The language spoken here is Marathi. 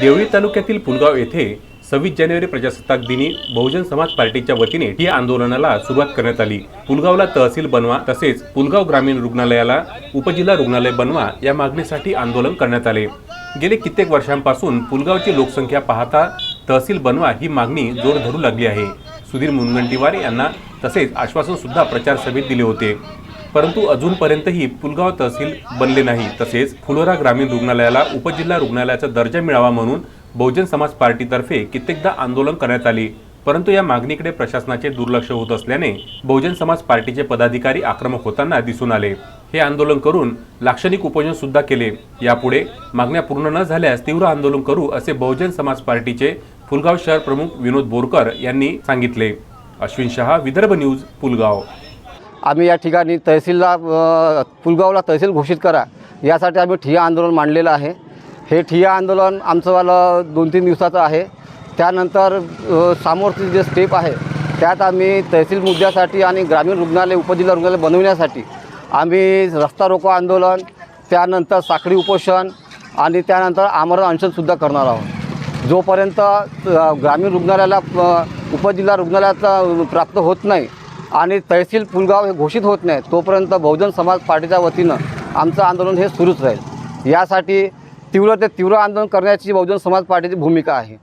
देवळी तालुक्यातील पुलगाव येथे सव्वीस जानेवारी प्रजासत्ताक दिनी बहुजन समाज पार्टीच्या वतीने या आंदोलनाला सुरुवात करण्यात आली. पुलगावला तहसील बनवा तसेच पुलगाव ग्रामीण रुग्णालयाला उपजिल्हा रुग्णालय बनवा या मागणीसाठी आंदोलन करण्यात आले. गेले कित्येक वर्षांपासून पुलगावची लोकसंख्या पाहता तहसील बनवा ही मागणी जोर धरू लागली आहे. सुधीर मुनगंटीवार यांना तसेच आश्वासन सुद्धा प्रचार सभेत दिले होते. परंतु अजूनपर्यंतही पुलगाव तहसील बनले नाही. तसेच फुलोरा ग्रामीण रुग्णालयाला उपजिल्हा रुग्णालयाचा दर्जा मिळावा म्हणून बहुजन समाज पार्टीतर्फे कित्येकदा आंदोलन करण्यात आले. परंतु या मागणीकडे प्रशासनाचे दुर्लक्ष होत असल्याने बहुजन समाज पार्टीचे पदाधिकारी आक्रमक होताना दिसून आले. हे आंदोलन करून लाक्षणिक उपोजन सुद्धा केले. यापुढे मागण्या पूर्ण न झाल्यास तीव्र आंदोलन करू असे बहुजन समाज पार्टीचे फुलगाव शहर प्रमुख विनोद बोरकर यांनी सांगितले. अश्विन शहा विदर्भ न्यूज पुलगाव आम्ही या ठिकाणी तहसीलला पुलगावला तहसील घोषित करा. यासाठी आम्ही ठिय्या आंदोलन मांडलेलं आहे. हे ठिय्या आंदोलन आमचंवालं दोन तीन दिवसाचं आहे. त्यानंतर अ, समोरची जे स्टेप आहे त्यात आम्ही तहसील मुद्द्यासाठी आणि ग्रामीण रुग्णालय उपजिल्हा रुग्णालय बनवण्यासाठी आम्ही रस्ता रोको आंदोलन त्यानंतर साखळी उपोषण आणि त्यानंतर आमरण अनशनसुद्धा करणार आहोत. जोपर्यंत ग्रामीण रुग्णालयाला उपजिल्हा रुग्णालयाचा प्राप्त होत नाही आणि तहसील पुलगाव हे घोषित होत नाही तोपर्यंत बहुजन समाज पार्टीच्या वतीनं आमचं आंदोलन हे सुरूच राहील. यासाठी तीव्र ते तीव्र आंदोलन करण्याची बहुजन समाज पार्टीची भूमिका आहे.